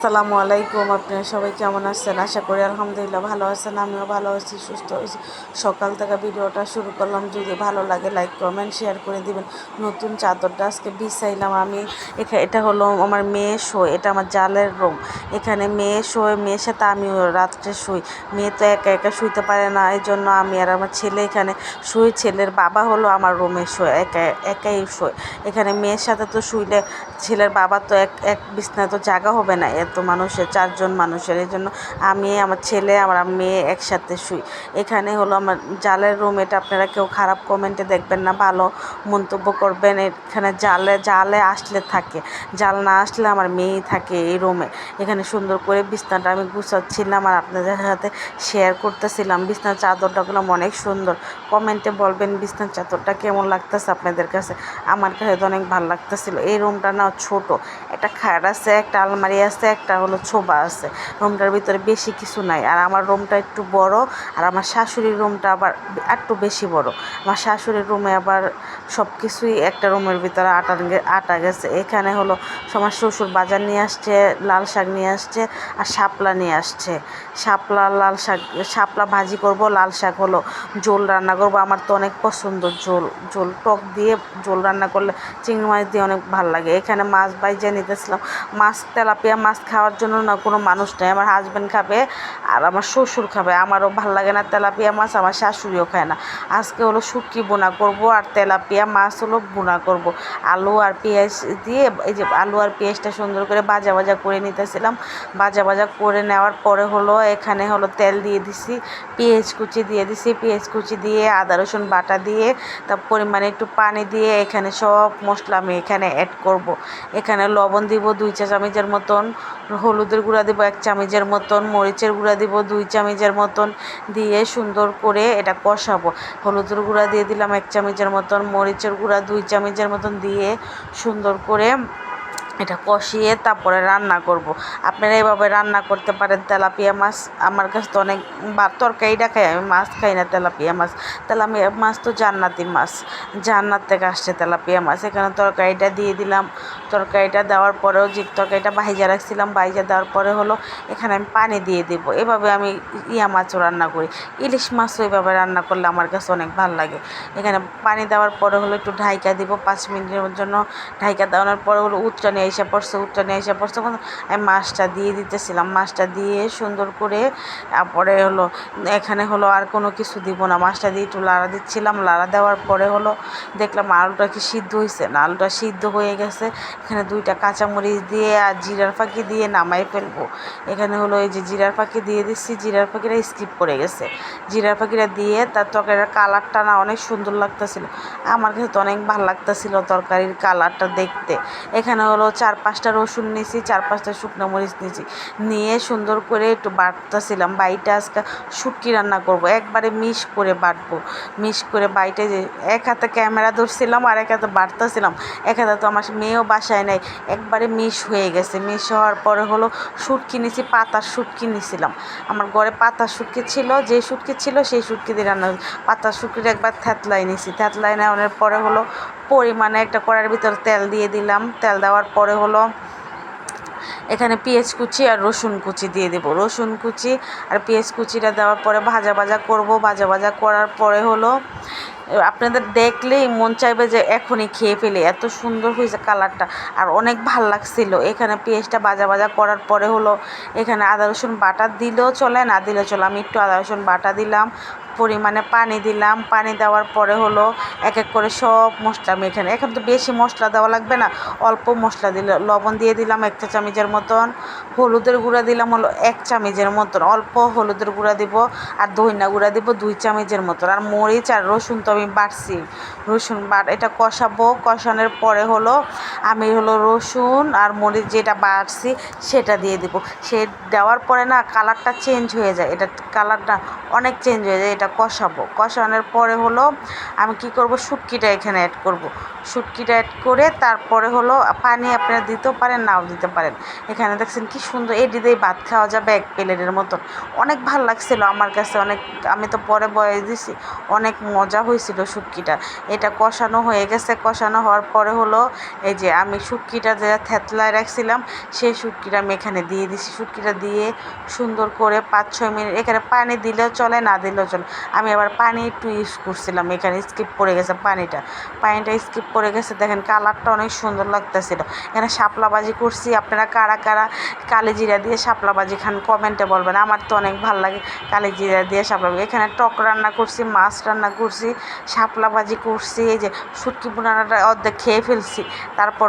আসসালামু আলাইকুম, আপনারা সবাই কেমন আছেন? আশা করি আলহামদুলিল্লাহ ভালো আছেন, আমিও ভালো আছি, সুস্থ আছি। সকাল থেকে ভিডিওটা শুরু করলাম, যদি ভালো লাগে লাইক, কমেন্ট, শেয়ার করে দিবেন। নতুন চাদরটা আজকে বিছাইলাম আমি। এটা হলো আমার মেয়ে শো এটা আমার জালের রুম। এখানে মেয়ে শোয়, মেয়ের সাথে আমিও রাত্রে শুই। মেয়ে তো একা একা শুইতে পারে না এই জন্য আমি আর আমার ছেলে এখানে শুই। ছেলের বাবা হলো আমার রুমে শোয়, একা, একাই শোয়। এখানে মেয়ের সাথে তো শুইলে ছেলের বাবা তো এক এক বিছনায় তো জায়গা হবে না, এত মানুষের, চারজন মানুষের এই জন্য আমি, আমার ছেলে, আমার মেয়ে একসাথে শুই। এখানে হলো আমার জালের রুম এটা আপনারা কেউ খারাপ কমেন্টে দেখবেন না, ভালো মন্তব্য করবেন। এখানে জালে জালে আসলে থাকে, জাল না আসলে আমার মেয়েই থাকে এই রুমে এখানে সুন্দর করে বিছনাটা আমি গুছাচ্ছিলাম আর আপনাদের সাথে শেয়ার করতেছিলাম। বিছনার চাদরটা গুলো অনেক সুন্দর কমেন্টে বলবেন বিছনার চাদরটা কেমন লাগতেছে আপনাদের কাছে? আমার কাছে তো অনেক ভালো লাগতেছিল। এই রুমটা না ছোট, একটা খাট আছে, একটা আলমারি আছে, একটা হলো ছোবা আছে। রুমটার ভিতরে বেশি কিছু নাই। আর আমার রুমটা একটু বড়, আর আমার শাশুড়ির রুমটা আবার একটু বেশি বড়। আমার শাশুড়ির রুমে আবার সব কিছুই একটা রুমের ভিতরে আটা আটা গেছে। এখানে হলো আমার শ্বশুর বাজার নিয়ে আসছে, লাল শাক নিয়ে আসছে, আর শাপলা নিয়ে আসছে। শাপলা, লাল শাক, শাপলা ভাজি করব, লাল শাক হলো ঝোল রান্না করব, আমার তো অনেক পছন্দ ঝোল ঝোল টক দিয়ে ঝোল রান্না করলে চিংড়ি মাছ দিয়ে অনেক ভালো লাগে। এখানে মাছ বাইজে নিতেছিলাম, মাছ তেলাপিয়া মাছ খাওয়ার জন্য না কোনো মানুষ নেই, আমার হাজব্যান্ড খাবে আর আমার শ্বশুর খাবে, আমারও ভালো লাগে না তেলাপিয়া মাছ, আমার শাশুড়িও খায় না। আজকে হলো শুটকি বোনা করব আর তেলাপিয়া মাছ হলো বোনা করব। আলু আর পেঁয়াজ দিয়ে, এই যে আলু আর পেঁয়াজটা সুন্দর করে ভাজা ভাজা করে নিতেছিলাম। ভাজা ভাজা করে নেওয়ার পরে হলো এখানে হলো তেল দিয়ে দিছি, পেঁয়াজ কুচি দিয়ে দিছি, পেঁয়াজ কুচি দিয়ে আদা, রসুন বাটা দিয়ে তার পরিমাণে একটু পানি দিয়ে এখানে সব মশলা আমি এখানে অ্যাড করব। এখানে লবণ দিব দুই চা চামচের মতন, হলুদের গুঁড়া দিব এক চামচের মতন, মরিচের গুঁড়া দিব দুই চামচের মতন দিয়ে সুন্দর করে এটা কষাবো হলুদের গুঁড়া দিয়ে দিলাম এক চামচের মতন, মরিচের গুঁড়া দুই চামচের মতন দিয়ে সুন্দর করে এটা কষিয়ে তারপরে রান্না করব। আপনারা এভাবে রান্না করতে পারেন তেলাপিয়া মাছ। আমার কাছে তো অনেক বা তরকারিটা খাই আমি মাছ খাই না তেলাপিয়া মাছ। তেলাপিয়া মাছ তো জান্নাতি মাছ। জান্নাত থেকে আসছে তেলাপিয়া মাছ। এখানে তরকারিটা দিয়ে দিলাম। তরকারিটা দেওয়ার পরেও যে তরকারিটা ভাইজা রাখছিলাম, ভাইজা দেওয়ার পরে হলো এখানে আমি পানি দিয়ে দেব। এভাবে আমি ইয়া মাছও রান্না করি। ইলিশ মাছও এভাবে রান্না করলে আমার কাছে অনেক ভালো লাগে। এখানে পানি দেওয়ার পরে হলো একটু ঢাইকা দিব। পাঁচ মিনিটের জন্য ঢাইকা দেওয়ানোর পরে হলো উচ্চানি এসে পড়ছে উচ্চানি এসে পড়ছে আমি মাছটা দিয়ে দিতেছিলাম, মাছটা দিয়ে সুন্দর করে তারপরে হলো, এখানে হলো আর কোনো কিছু দিব না, মাছটা দিয়ে একটু লাড়া দিচ্ছিলাম, লাড়া দেওয়ার পরে হলো দেখলাম আলুটা কি সিদ্ধ হয়েছে না, আলুটা সিদ্ধ হয়ে গেছে, এখানে দুইটা কাঁচামরিচ দিয়ে আর জিরার ফাঁকি দিয়ে নামাই ফেলব, এখানে হলো এই যে জিরার ফাঁকি দিয়ে দিচ্ছি, জিরার ফাঁকিটা স্কিপ করে গেছে, জিরার ফাঁকিটা দিয়ে তার তরকারির কালারটা না অনেক সুন্দর লাগতেছিল, আমার কাছে তো অনেক ভালো লাগতেছিল তরকারির কালারটা দেখতে, এখানে হলো চার পাঁচটা রসুন নিয়েছি চার পাঁচটা শুকনো মরিচ নিয়েছি। নিয়ে সুন্দর করে একটু বাটতেছিলাম। বাইটা আজকে শুটকি রান্না করব। একবারে মিশ করে বাটবো। মিশ করে বাইটে এক হাতে ক্যামেরা ধরছিলাম আর এক হাতে বাটতেছিলাম। এক হাতে তো আমার মেয়েও বাসায় নেই। একবারে মিশ হয়ে গেছে। মিশ হওয়ার পরে হলো শুটকি নিয়েছি, পাতার শুটকি নিয়েছিলাম। আমার ঘরে পাতার শুটকি ছিল, যে শুটকি ছিল সেই শুটকি দিয়ে রান্না। পাতার শুটকিটা একবার থ্যাতলাই নিয়েছি। থ্যাতলাই নেওয়ার পরে হলো পরিমাণে একটা কড়ার ভিতর তেল দিয়ে দিলাম। তেল দেওয়ার পরে হলো এখানে পেঁয়াজ কুচি আর রসুন কুচি দিয়ে দেবো। রসুন কুচি আর পেঁয়াজ কুচিটা দেওয়ার পরে ভাজা ভাজা করব। ভাজা ভাজা করার পরে হলো, আপনাদের দেখলেই মন চাইবে যে এখনই খেয়ে ফেলে। এত সুন্দর হয়েছে কালারটা আর অনেক ভালো লাগছিল। এখানে পেঁয়াজটা ভাজা ভাজা করার পরে হলো, এখানে আদা রসুন বাটা দিলেও চলে, না দিলেও চলে। আমি একটু আদা রসুন বাটা দিলাম। পরিমাণে পানি দিলাম। পানি দেওয়ার পরে হলো এক এক করে সব মশলা আমি এখানে এখন তো বেশি মশলা দেওয়া লাগবে না, অল্প মশলা দিলে লবণ দিয়ে দিলাম এক চামচের মতন। হলুদের গুঁড়া দিলাম হলো এক চামচের মতন। অল্প হলুদের গুঁড়া দিব আর দইনা গুঁড়া দিব দুই চামচের মতন। আর মরিচ আর রসুন তো আমি বাটছি। রসুন বাট, এটা কষাবো। কষানোর পরে হলো আমি হলো রসুন আর মরিচ যেটা বাড়ছি সেটা দিয়ে দেবো। সে দেওয়ার পরে না কালারটা চেঞ্জ হয়ে যায়। এটা কালারটা অনেক চেঞ্জ হয়ে যায়, এটা কষাবো। কষানোর পরে হলো আমি কি করব? শুটকিটা এখানে অ্যাড করব। শুটকিটা অ্যাড করে তারপরে হলো পানি আপনারা দিতেও পারেন, নাও দিতে পারেন। এখানে দেখছেন কি সুন্দর এটি দিয়ে ভাত খাওয়া যাবে এক প্লেটের মতন। অনেক ভালো লাগছিল আমার কাছে, অনেক আমি তো পরে বয়স দিছি, অনেক মজা হয়েছিল শুটকিটা। এটা কষানো হয়ে গেছে, কষানো হওয়ার পরে হলো এই যে আমি শুটকিটা যে থেতলায় রাখছিলাম, সেই শুটকিটা আমি এখানে দিয়ে দিছি। শুটকিটা দিয়ে সুন্দর করে পাঁচ, ছয় মিনিট এখানে পানি দিলেও চলে, না দিলেও চলে। আমি আবার পানি একটু ইউজ করছিলাম, এখানে স্কিপ পড়ে গেছে পানিটা। পানিটা স্কিপ পড়ে গেছে, দেখেন কালারটা অনেক সুন্দর লাগতেছিল। এখানে শাপলাবাজি করছি, আপনারা কারা কারা কালি জিরা দিয়ে শাপলাবাজি খান কমেন্টে বলবেন। আমার তো অনেক ভালো লাগে কালি জিরা দিয়ে শাপলাবাজি। এখানে টক রান্না করছি, মাছ রান্না করছি, শাপলাবাজি করছি, এই যে শুটকি বোনাটা অর্ধেক খেয়ে ফেলছি। তারপর